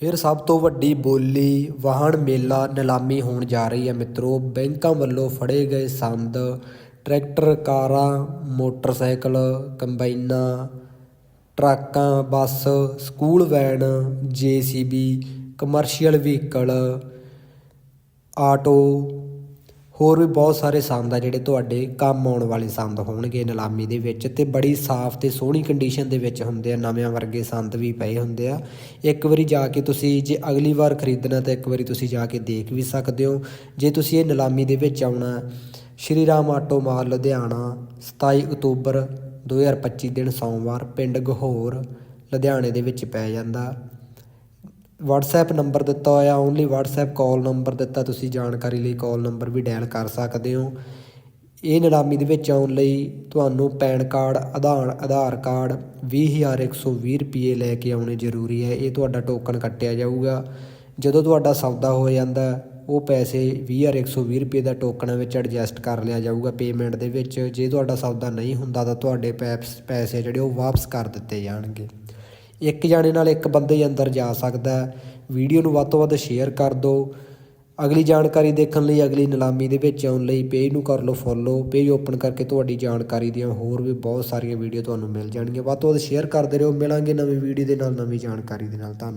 ਫਿਰ ਸਭ ਤੋਂ ਵੱਡੀ ਬੋਲੀ ਵਾਹਣ ਮੇਲਾ ਨਿਲਾਮੀ ਹੋਣ ਜਾ ਰਹੀ ਹੈ ਮਿੱਤਰੋ। ਬੈਂਕਾਂ ਵੱਲੋਂ ਫੜੇ ਗਏ ਸੰਦ, ਟਰੈਕਟਰ, ਕਾਰਾਂ, ਮੋਟਰਸਾਈਕਲ, ਕੰਬਾਈਨਾਂ, ਟਰੱਕਾਂ, bus, school van, JCB, commercial vehicle, auto ਹੋਰ ਵੀ ਬਹੁਤ ਸਾਰੇ ਸੰਦ ਆ ਜਿਹੜੇ ਤੁਹਾਡੇ ਕੰਮ ਆਉਣ ਵਾਲੇ ਸੰਦ ਹੋਣਗੇ ਨਿਲਾਮੀ ਦੇ ਵਿੱਚ ਤੇ ਬੜੀ ਸਾਫ਼ ਤੇ ਸੋਹਣੀ ਕੰਡੀਸ਼ਨ ਦੇ ਵਿੱਚ ਹੁੰਦੇ ਆ, ਨਵਿਆਂ ਵਰਗੇ ਸੰਦ ਵੀ ਪਏ ਹੁੰਦੇ ਆ। ਇੱਕ ਵਾਰੀ ਜਾ ਕੇ ਤੁਸੀਂ ਜੇ ਅਗਲੀ ਵਾਰ ਖਰੀਦਣਾ ਤਾਂ ਇੱਕ ਵਾਰੀ ਤੁਸੀਂ ਜਾ ਕੇ ਦੇਖ ਵੀ ਸਕਦੇ ਹੋ। ਜੇ ਤੁਸੀਂ ਇਹ ਨਿਲਾਮੀ ਦੇ ਵਿੱਚ ਆਉਣਾ, ਸ਼੍ਰੀ ਰਾਮ ਆਟੋ ਮਾਲ ਲੁਧਿਆਣਾ 27 ਅਕਤੂਬਰ 2025 ਦਿਨ ਸੋਮਵਾਰ, ਪਿੰਡ ਗਹੋਰ, ਲੁਧਿਆਣੇ ਦੇ ਵਿੱਚ ਪੈ ਜਾਂਦਾ। ਵਟਸਐਪ ਨੰਬਰ ਦਿੱਤਾ ਹੋਇਆ ਓਨਲੀ ਵਟਸਐਪ ਕਾਲ ਨੰਬਰ ਦਿੱਤਾ, ਤੁਸੀਂ ਜਾਣਕਾਰੀ ਲਈ ਕਾਲ ਨੰਬਰ ਵੀ ਡਾਇਲ ਕਰ ਸਕਦੇ ਹੋ। ਇਹ ਨਿਲਾਮੀ ਦੇ ਵਿੱਚ ਆਉਣ ਲਈ ਤੁਹਾਨੂੰ PAN card, Aadhaar Aadhaar card 20120 ਰੁਪਏ ਲੈ ਕੇ ਆਉਣੇ ਜ਼ਰੂਰੀ ਹੈ। ਇਹ ਤੁਹਾਡਾ ਟੋਕਨ ਕੱਟਿਆ ਜਾਊਗਾ। ਜਦੋਂ ਤੁਹਾਡਾ ਸੌਦਾ ਹੋ ਜਾਂਦਾ, ਉਹ ਪੈਸੇ 20120 ਰੁਪਏ ਦਾ ਟੋਕਨਾਂ ਵਿੱਚ ਐਡਜਸਟ ਕਰ ਲਿਆ ਜਾਊਗਾ ਪੇਮੈਂਟ ਦੇ ਵਿੱਚ। ਜੇ ਤੁਹਾਡਾ ਸੌਦਾ ਨਹੀਂ ਹੁੰਦਾ, ਤਾਂ ਤੁਹਾਡੇ ਪੈਪਸ, ਪੈਸੇ ਜਿਹੜੇ ਉਹ ਵਾਪਸ ਕਰ ਦਿੱਤੇ ਜਾਣਗੇ। ਇੱਕ ਜਾਣੇ ਨਾਲ ਇੱਕ ਬੰਦੇ ਹੀ ਅੰਦਰ ਜਾ ਸਕਦਾ ਵੀਡੀਓ ਨੂੰ ਵੱਧ ਤੋਂ ਵੱਧ ਸ਼ੇਅਰ ਕਰ ਦਿਓ। ਅਗਲੀ ਜਾਣਕਾਰੀ ਦੇਖਣ ਲਈ ਅਗਲੀ ਨਿਲਾਮੀ ਦੇ ਵਿੱਚ ਆਉਣ ਲਈ ਪੇਜ ਨੂੰ ਕਰ ਲਓ ਫੋਲੋ ਪੇਜ ਓਪਨ ਕਰਕੇ ਤੁਹਾਡੀ ਜਾਣਕਾਰੀ ਦੀਆਂ ਹੋਰ ਵੀ ਬਹੁਤ ਸਾਰੀਆਂ ਵੀਡੀਓ ਤੁਹਾਨੂੰ ਮਿਲ ਜਾਣਗੀਆਂ। ਵੱਧ ਤੋਂ ਵੱਧ ਸ਼ੇਅਰ ਕਰਦੇ ਰਹੋ। ਮਿਲਾਂਗੇ ਨਵੀਂ ਵੀਡੀਓ ਦੇ ਨਾਲ ਨਵੀਂ ਜਾਣਕਾਰੀ ਦੇ ਨਾਲ। ਧੰਨਵਾਦ।